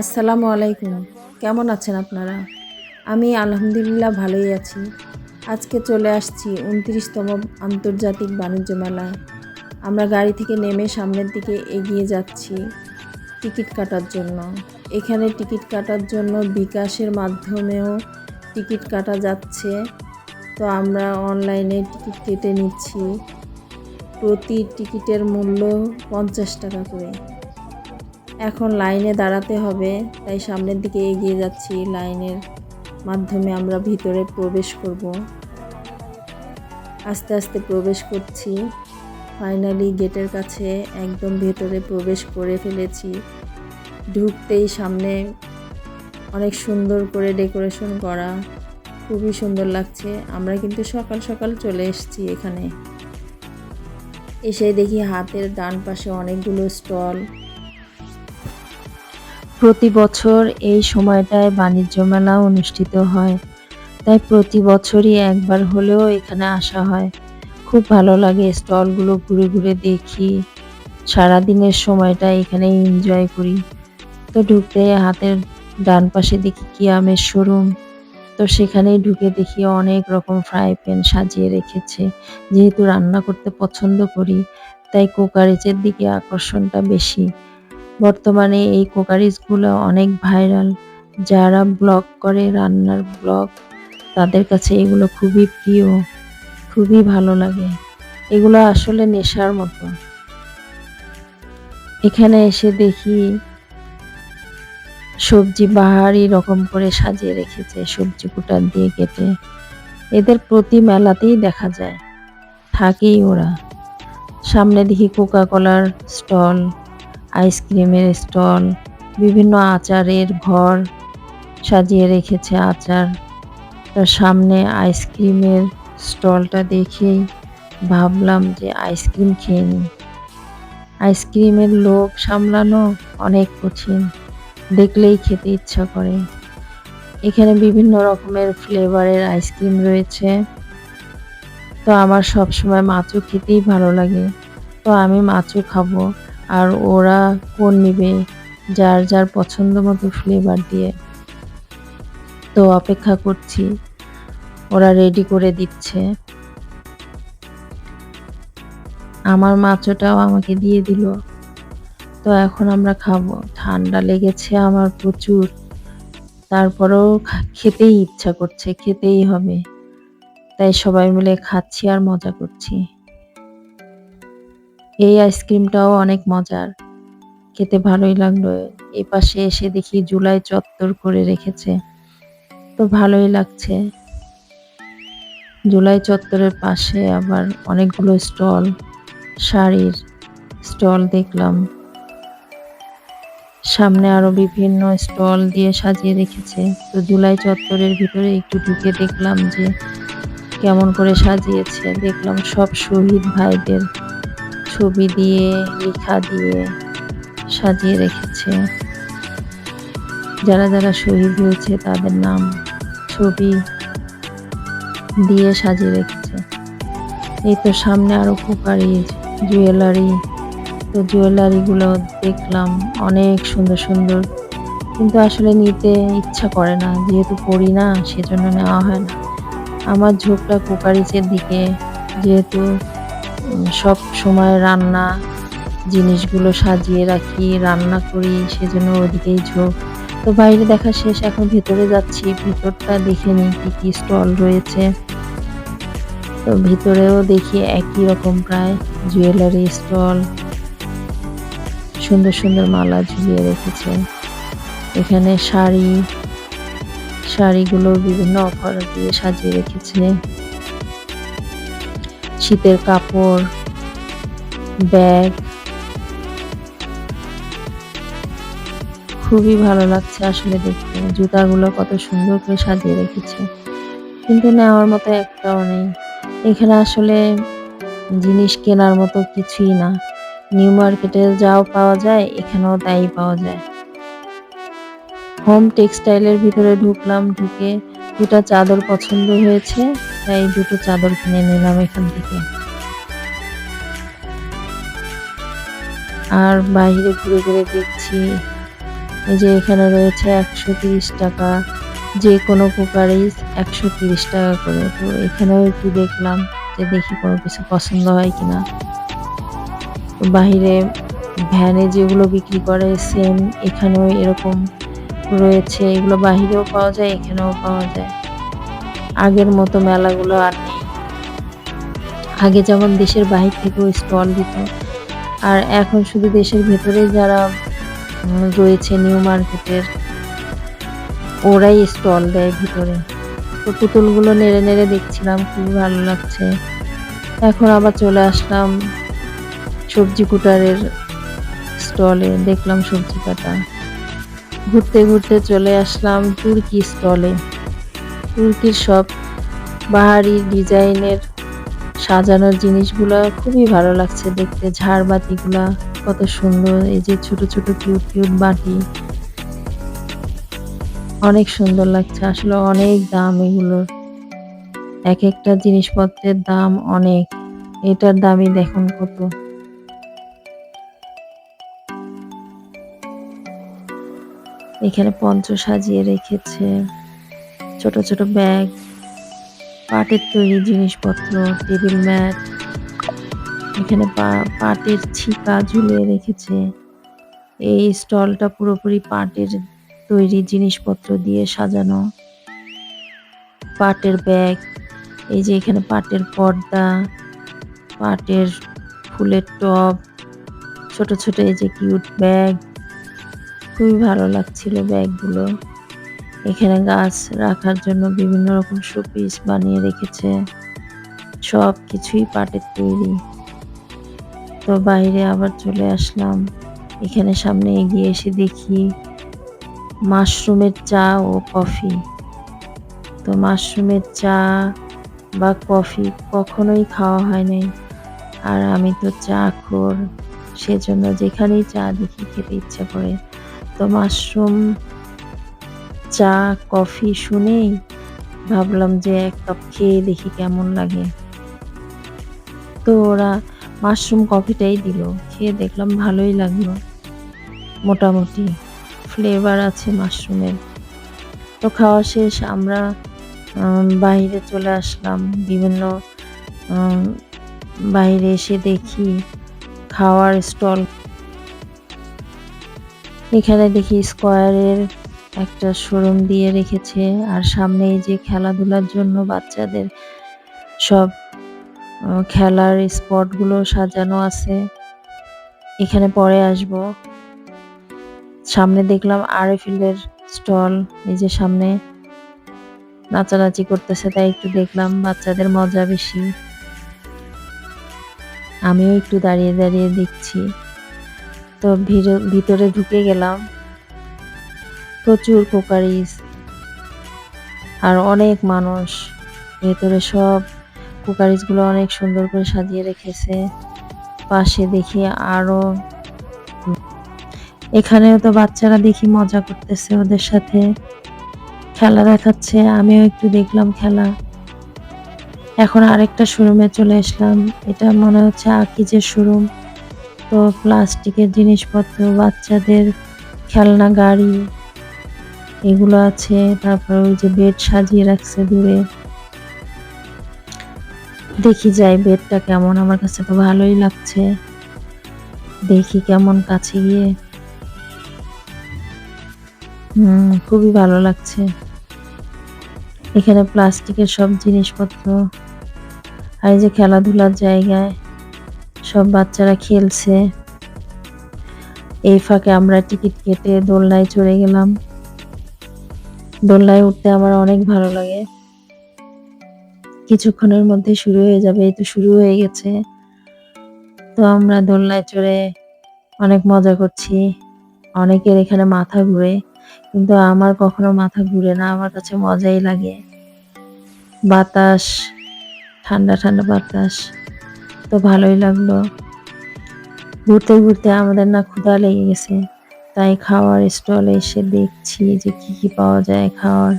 আসসালামু আলাইকুম। কেমন আছেন আপনারা? আমি আলহামদুলিল্লাহ ভালোই আছি। আজকে চলে আসছি উনত্রিশতম আন্তর্জাতিক বাণিজ্য মেলায় আমরা গাড়ি থেকে নেমে সামনের দিকে এগিয়ে যাচ্ছি টিকিট কাটার জন্য। এখানে টিকিট কাটার জন্য বিকাশের মাধ্যমেও টিকিট কাটা যাচ্ছে। তো আমরা অনলাইনে টিকিট কেটে নিচ্ছি। প্রতি টিকিটের মূল্য পঞ্চাশ টাকা করে। এখন লাইনে দাঁড়াতে হবে, তাই সামনের দিকে এগিয়ে যাচ্ছি লাইনের মাধ্যমে আমরা ভিতরে প্রবেশ করব। আস্তে আস্তে প্রবেশ করছি। ফাইনালি গেটের কাছে একদম ভেতরে প্রবেশ করে ফেলেছি। ঢুকতেই সামনে অনেক সুন্দর করে ডেকোরেশন করা, খুবই সুন্দর লাগছে। আমরা কিন্তু সকাল সকাল চলে এসেছি এখানে। এসে দেখি হাতের ডান পাশে অনেকগুলো স্টল প্রতি বছর এই সময়টায় বাণিজ্য মেলা অনুষ্ঠিত হয়। তাই প্রতি বছরই একবার হলেও এখানে আসা হয়। খুব ভালো লাগে স্টলগুলো ঘুরে ঘুরে দেখি। সারাদিনের সময়টা এখানে এনজয় করি। তো ঢুকতে হাতের ডান পাশে দেখি কি আমের শোরুম। তো সেখানেই ঢুকে দেখি অনেক রকম ফ্রাই প্যান সাজিয়ে রেখেছে। যেহেতু রান্না করতে পছন্দ করি, তাই কোকারিচের দিকে আকর্ষণটা বেশি। বর্তমানে এই কোকারিজগুলো অনেক ভাইরাল। যারা ব্লগ করে, রান্নার ব্লগ, তাদের কাছে এগুলো খুবই প্রিয়, খুবই ভালো লাগে। এগুলো আসলে নেশার মতো। এখানে এসে দেখি সবজি বাহারি রকম করে সাজিয়ে রেখেছে সবজি কুটার দিয়ে কেটে। এদের প্রতি মেলাতেই দেখা যায়। থাকেই ওরা। সামনে দেখি কোকা কলার স্টল। আইসক্রিমের স্টল, বিভিন্ন আচারের ঘর সাজিয়ে রেখেছে আচার। তার সামনে আইসক্রিমের স্টলটা দেখেই ভাবলাম যে আইসক্রিম খেয়ে নিই। আইসক্রিমের লোভ সামলানো অনেক কঠিন, দেখলেই খেতে ইচ্ছা করে। এখানে বিভিন্ন রকমের ফ্লেভারের আইসক্রিম রয়েছে। তো আমার সবসময় মাছও খেতেই ভালো লাগে। তো আমি মাছও খাব। আর ওরা কোন নিবে? যার যার পছন্দ মতো ফ্লেভার দিয়ে। তো অপেক্ষা করছি। ওরা রেডি করে দিচ্ছে। আমার মাছটাও আমাকে দিয়ে দিল। তো এখন আমরা খাব। ঠান্ডা লেগেছে আমার প্রচুর। তারপরেও খেতেই ইচ্ছা করছে, খেতেই হবে। তাই সবাই মিলে খাচ্ছি আর মজা করছি। এই আইসক্রিমটাও অনেক মজার। খেতে ভালোই লাগল। এই পাশে এসে দেখি জুলাই চত্বর করে রেখেছে। তো ভালোই লাগছে। জুলাই চত্বরের পাশে আবার অনেকগুলো স্টল, শাড়ির স্টল দেখলাম। সামনে আরও বিভিন্ন স্টল দিয়ে সাজিয়ে রেখেছে। তো জুলাই চত্বরের ভিতরে একটু ঢুকে দেখলাম যে কেমন করে সাজিয়েছে। দেখলাম সব শহীদ ভাইদের ছবি দিয়ে, লেখা দিয়ে সাজিয়ে রেখেছে। যারা যারা শহীদ হয়েছে তাদের নাম ছবি দিয়ে সাজিয়ে রেখেছে। এই তো সামনে আরও কুকারি জুয়েলারি। তো জুয়েলারিগুলো দেখলাম অনেক সুন্দর সুন্দর। কিন্তু আসলে নিতে ইচ্ছা করে না। যেহেতু পড়ি না, সেজন্য নেওয়া হয় না। আমার ঝোঁকটা কুকারিচের দিকে, যেহেতু সব সময় রান্না জিনিসগুলো সাজিয়ে রাখি, রান্না করি, সেজন্য ওদিকেই ঝোঁক তো বাইরে দেখা শেষ, এখন ভেতরে যাচ্ছি, ভেতরটা দেখে নিই কী কী স্টল রয়েছে। তো ভিতরেও দেখি একই রকম প্রায়, জুয়েলারি স্টল। সুন্দর সুন্দর মালা ঝুলিয়ে রেখেছে। এখানে শাড়ি, শাড়িগুলো বিভিন্ন অফার দিয়ে সাজিয়ে রেখেছে। শীতের কাপড়, ব্যাগ। খুবই ভালো লাগছে আসলে দেখতে। জুতাগুলো কত সুন্দর করে সাজিয়ে রেখেছে। কিন্তু নেওয়ার মতো একটাও নেই। এখানে আসলে জিনিস কেনার মতো কিছুই না। নিউ মার্কেটে যাও পাওয়া যায়, এখানেও তাই পাওয়া যায়। হোম টেক্সটাইলের ভিতরে ঢুকলাম, ঢুকে দুটা চাদর পছন্দ হয়েছে। তাই দুটো চাদর কিনে নিলাম এখান থেকে। আর বাইরে ঘুরে ঘুরে দেখছি, এই যে এখানে রয়েছে একশো তিরিশ টাকা, যে কোনো কুকারিজ একশো তিরিশ টাকা করে। তো এখানেও একটু দেখলাম যে দেখি কোনো কিছু পছন্দ হয় কিনা। বাহিরে ভ্যানে যেগুলো বিক্রি করে, সেম এখানেও এরকম রয়েছে। এগুলো বাহিরেও পাওয়া যায়, এখানেও পাওয়া যায়। আগের মতো মেলাগুলো আর নেই। আগে যেমন দেশের বাহির থেকেও স্টল দিত, আর এখন শুধু দেশের ভেতরে যারা রয়েছে নিউ মার্কেটের, ওরাই স্টল দেয় ভিতরে। তো পুতুলগুলো নেড়ে নেড়ে দেখছিলাম খুব ভালো লাগছে। এখন আবার চলে আসলাম সবজি কুটারের স্টলে, দেখলাম সবজি কাটা। ঘুরতে ঘুরতে চলে আসলাম তুর্কি স্টলে। তুর্কির সব বাহারি ডিজাইনের সাজানোর জিনিসগুলো খুবই ভালো লাগছে দেখতে। ঝাড়বাতিগুলা কত সুন্দর, এই যে ছোট ছোট কিউট কিউট বাটি অনেক সুন্দর লাগছে, আসলে অনেক দাম এগুলোর এক একটা জিনিসপত্রের দাম অনেক, এটার দামই দেখুন কত। এখানে পঞ্চ সাজিয়ে রেখেছে। ছোট ছোট ব্যাগ, পাটের তৈরি জিনিসপত্র, টেবিল ম্যাট, এখানে পাটের ছিপা ঝুলিয়ে রেখেছে। এই স্টলটা পুরোপুরি পাটের তৈরি জিনিসপত্র দিয়ে সাজানো। পাটের ব্যাগ, এই যে এখানে পাটের পর্দা, পাটের ফুলের টব, ছোট ছোট এই যে কিউট ব্যাগ। খুবই ভালো লাগছিল ব্যাগগুলো। এখানে গাছ রাখার জন্য বিভিন্ন রকম শোপিস বানিয়ে রেখেছে। সব কিছুই পাটের তৈরি। তো বাইরে আবার চলে আসলাম। এখানে সামনে এগিয়ে এসে দেখি মাশরুমের চা ও কফি। তো মাশরুমের চা বা কফি কখনোই খাওয়া হয় নাই। আর আমি তো চা খোর, সেজন্য যেখানেই চা দেখি খেতে ইচ্ছা করে। তো মাশরুম চা, কফি শুনেই ভাবলাম যে এক কাপ খেয়ে দেখি কেমন লাগে। তো ওরা মাশরুম কফিটাই দিল। খেয়ে দেখলাম ভালোই লাগল। মোটামুটি ফ্লেভার আছে মাশরুমের। তো খাওয়া শেষ, আমরা বাইরে চলে আসলাম। বিভিন্ন বাইরে এসে দেখি খাওয়ার স্টল। এখানে দেখি স্কোয়ারের একটা শোরুম দিয়ে রেখেছে। আর সামনে এই যে খেলাধুলার জন্য বাচ্চাদের সব খেলার স্পটগুলো সাজানো আছে। এখানে পরে আসব। সামনে দেখলাম আরএফএলের স্টল, এই যে সামনে নাচানাচি করতেছে, তাই একটু দেখলাম বাচ্চাদের মজা বেশি। আমিও একটু দাঁড়িয়ে দাঁড়িয়ে দেখছি। তো ভিড়- ভিতরে ঢুকে গেলাম। প্রচুর কুকারিজ। আর অনেক মানুষ। ভেতরে সব কুকারিজগুলো অনেক সুন্দর করে সাজিয়ে রেখেছে। পাশে দেখি আরও এখানেও তো বাচ্চারা দেখি মজা করতেছে ওদের সাথে। খেলা দেখাচ্ছে, আমিও একটু দেখলাম খেলা। এখন আরেকটা শোরুমে চলে আসলাম। এটা মনে হচ্ছে আকিজের শোরুম। তো প্লাস্টিকের জিনিসপত্র, বাচ্চাদের খেলনা, গাড়ি এগুলো আছে, তারপর ওই যে বেড সাজিয়ে রাখছে দূরে। দেখি যাই বেডটা কেমন, আমার কাছে তো ভালোই লাগছে। দেখি কেমন কাছে গিয়ে। হুম, খুবই ভালো লাগছে। এখানে প্লাস্টিকের সব জিনিসপত্র, আর এই যে খেলাধুলার জায়গায় সব বাচ্চারা খেলছে। এই ফাঁকে আমরা টিকিট কেটে দোলনায় চড়ে গেলাম। দোলনায় উঠতে আমার অনেক ভালো লাগে। কিছুক্ষণের মধ্যে শুরু হয়ে যাবে, এই তো শুরু হয়ে গেছে। তো আমরা দোলনায় চড়ে অনেক মজা করছি, অনেকের এখানে মাথা ঘুরে, কিন্তু আমার কখনো মাথা ঘুরে না, আমার কাছে মজাই লাগে। বাতাস, ঠান্ডা ঠান্ডা বাতাস, তো ভালোই লাগল। ঘুরতে ঘুরতে আমাদের না ক্ষুধা লেগে গেছে। তাই খাওয়ার স্টলে এসে দেখছি যে কি কি পাওয়া যায় খাওয়ার।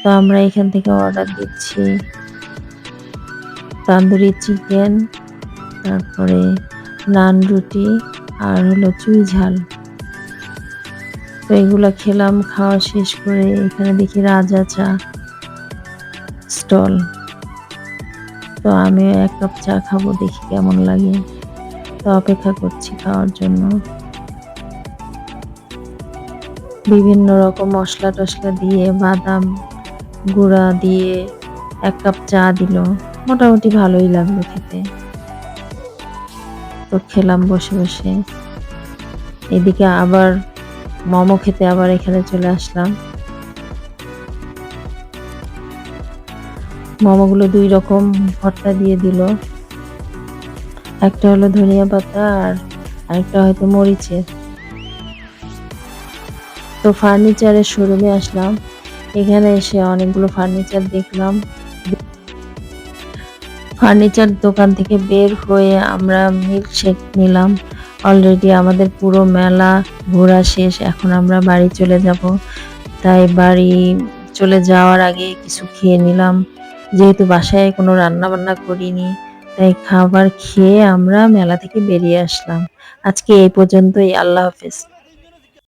তো আমরা এখান থেকে অর্ডার দিচ্ছি। তান্দুরি চিকেন তারপরে নান রুটি আর হলো চুই ঝাল। তো এগুলো খেলাম, খাওয়া শেষ করে এখানে দেখি রাজা চা স্টল তো আমিও এক কাপ চা খাব, দেখি কেমন লাগে। তো অপেক্ষা করছি খাওয়ার জন্য। বিভিন্ন রকম মশলা টশলা দিয়ে, বাদাম গুঁড়া দিয়ে এক কাপ চা দিল। মোটামুটি ভালোই লাগল খেতে। তো খেলাম বসে বসে। এদিকে আবার মোমো খেতে আবার এখানে চলে আসলাম। মোমোগুলো দুই রকম ভর্তা দিয়ে দিল। একটা হলো ধনিয়া পাতা আর আরেকটা হয়তো মরিচের। তো ফার্নিচারের শোরুমে আসলাম। এখানে এসে অনেকগুলো ফার্নিচার দেখলাম। ফার্নিচার দোকান থেকে বের হয়ে আমরা মিল্কশেক নিলাম। অলরেডি আমাদের পুরো মেলা ঘোরা শেষ, এখন আমরা বাড়ি চলে যাব। তাই বাড়ি চলে যাওয়ার আগে কিছু খেয়ে নিলাম। যেহেতু বাসায় কোনো রান্না বান্না করিনি, তাই খাবার খেয়ে আমরা মেলা থেকে বেরিয়ে আসলাম। আজকে এই পর্যন্তই, আল্লাহ হাফেজ।